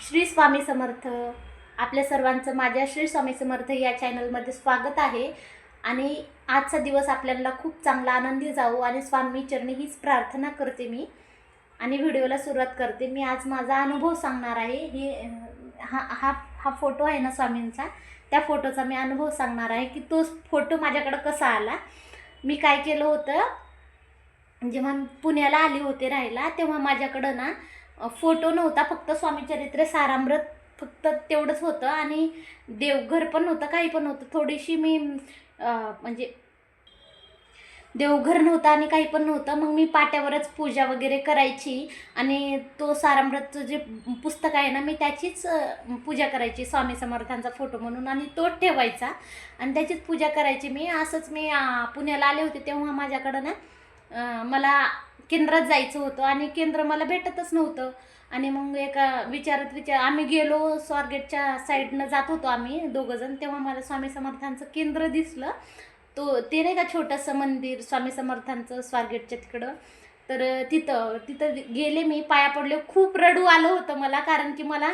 श्री स्वामी समर्थ. आपल्या सर्वांचं माझ्या श्री स्वामी समर्थ या चॅनलमध्ये स्वागत आहे. आणि आजचा दिवस आपल्याला खूप चांगला आनंदी जावो आणि स्वामी चरणी हीच प्रार्थना करते मी. आणि व्हिडिओला सुरुवात करते. मी आज माझा अनुभव सांगणार आहे. हे हा हा हा फोटो आहे ना स्वामींचा? त्या फोटोचा मी अनुभव सांगणार आहे की तो फोटो माझ्याकडं कसा आला? मी काय केलं होतं? जेव्हा पुण्याला आली होते राहायला तेव्हा माझ्याकडं ना फोटो नव्हता फक्त स्वामीचरित्र सारामृत फक्त तेवढंच होतं. आणि देवघर पण होतं काही पण होतं थोडीशी मी म्हणजे देवघर नव्हतं आणि काही पण नव्हतं. मग मी पाट्यावरच पूजा वगैरे करायची. आणि तो सारामृतचं जे पुस्तक आहे ना मी त्याचीच पूजा करायची स्वामी समर्थांचा फोटो म्हणून. आणि तोच ठेवायचा. आणि त्याचीच पूजा करायची मी. असंच मी पुण्याला आले होते तेव्हा माझ्याकडं ना मला केंद्रात जायचं होतं आणि केंद्र मला भेटतच नव्हतं. आणि मग एका विचारत विचार आम्ही गेलो स्वारगेटच्या साईडनं जात होतो आम्ही दोघंजण तेव्हा मला स्वामी समर्थांचं केंद्र दिसलं. तो ते नाही का छोटंसं मंदिर स्वामी समर्थांचं स्वारगेटच्या तिकडं. तर तिथं तिथं गेले मी पाया पडले खूप रडू आलं होतं मला कारण की मला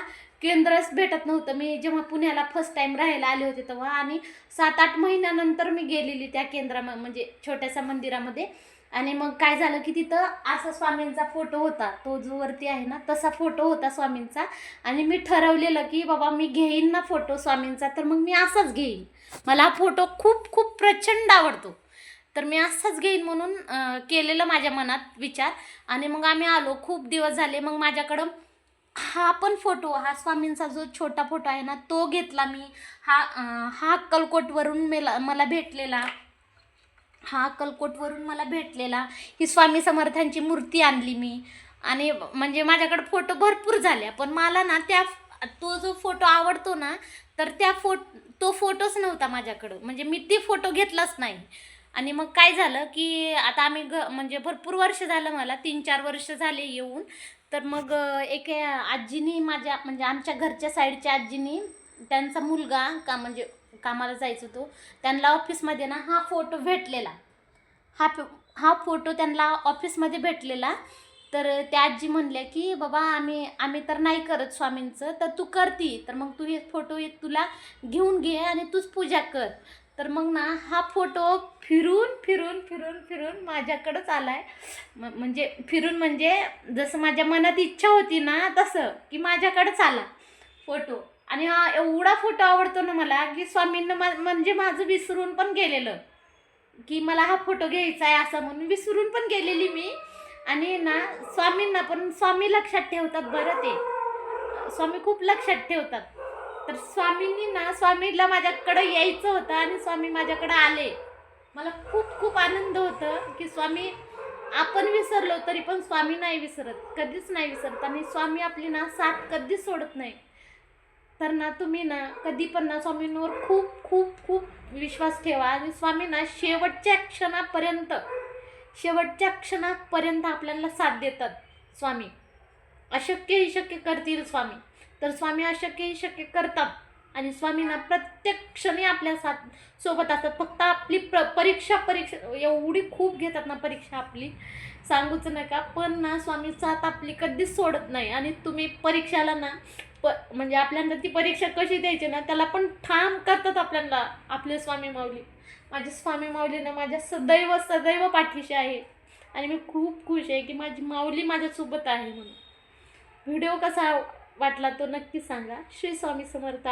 केंद्रच भेटत नव्हतं. मी जेव्हा पुण्याला फर्स्ट टाईम राहायला आले होते तेव्हा आणि सात आठ महिन्यानंतर मी गेलेली त्या केंद्रा म्हणजे छोट्याशा मंदिरामध्ये. आणि मग काय झालं की तिथं असा स्वामींचा फोटो होता. तो जो वरती आहे ना तसा फोटो होता स्वामींचा. आणि मी ठरवलेलं की बाबा मी घेईन ना फोटो स्वामींचा तर मग मी असाच घेईन. मला हा फोटो खूप खूप प्रचंड आवडतो. तर मी असाच घेईन म्हणून केलेलं माझ्या मनात विचार. आणि मग आम्ही आलो. खूप दिवस झाले. मग माझ्याकडं हा पण फोटो हा स्वामींचा जो छोटा फोटो आहे ना तो घेतला मी. हा हा अक्कलकोटवरून मेला मला भेटलेला. हा अक्कलकोटवरून मला भेटलेला. ही स्वामी समर्थांची मूर्ती आणली मी. आणि म्हणजे माझ्याकडे फोटो भरपूर झाल्या पण मला ना त्या तो जो फोटो आवडतो ना तर त्या फोट तो फोटोच नव्हता माझ्याकडं. म्हणजे मी ती फोटो घेतलाच नाही. आणि मग काय झालं की आता आम्ही घ म्हणजे भरपूर वर्ष झालं मला तीन चार वर्ष झाले येऊन. तर मग एक आजीनी माझ्या म्हणजे आमच्या घरच्या साईडच्या आजीनी त्यांचा मुलगा का म्हणजे कामाला जायचं तो त्यांना ऑफिसमध्ये ना हा फोटो भेटलेला. हा हा फोटो त्यांना ऑफिसमध्ये भेटलेला. तर त्या आजी म्हणल्या की बाबा आम्ही आम्ही तर नाही करत स्वामींचं तर तू करती. तर मग तू हे फोटो एक तुला घेऊन घे आणि तूच पूजा कर. तर मग ना हा फोटो फिरून फिरून फिरून फिरून माझ्याकडंच आला आहे म्हणजे फिरून म्हणजे जसं माझ्या मनात इच्छा होती ना तसं की माझ्याकडंच आला फोटो. आणि हा एवढा फोटो आवडतो ना मला की स्वामींना मा- म्हणजे माझं विसरून पण गेलेलं. की मला हा फोटो घ्यायचा आहे असं म्हणून विसरून पण गेलेली मी. आणि ना स्वामींना पण स्वामी लक्षात ठेवतात बरं ते. स्वामी खूप लक्षात ठेवतात. तर स्वामींनी ना स्वामीला माझ्याकडं यायचं होतं आणि स्वामी माझ्याकडं आले. मला खूप खूप आनंद होतं की स्वामी आपण विसरलो तरी पण स्वामी नाही विसरत. कधीच नाही विसरत आणि स्वामी आपली ना साथ कधीच सोडत नाही. तर ना तुम्ही ना कधी पण ना स्वामींवर खूप खूप खूप विश्वास ठेवा आणि स्वामी ना शेवटच्या क्षणापर्यंत शेवटच्या क्षणापर्यंत आपल्याला साथ देतात स्वामी. अशक्य ही शक्य करतील स्वामी. तर स्वामी अशक्य शक्य करतात. आणि स्वामींना प्रत्येक क्षणी आपल्या साथ सोबत असतात. फक्त आपली प्र परीक्षा परीक्षा एवढी खूप घेतात ना परीक्षा आपली. सांगूच नका. पण ना स्वामी साथ आपली कधीच सोडत नाही. आणि तुम्ही परीक्षाला ना प म्हणजे आपल्याला ती परीक्षा कशी द्यायची ना त्याला पण ठाम करतात आपल्याला आपले स्वामी माऊली. माझे स्वामी माऊली ना माझ्या सदैव सदैव पाठीशी आहे. आणि मी खूप खुश आहे की माझी माऊली माझ्यासोबत आहे म्हणून. व्हिडिओ कसा वाटला तो नक्की सांगा. श्री स्वामी समर्थ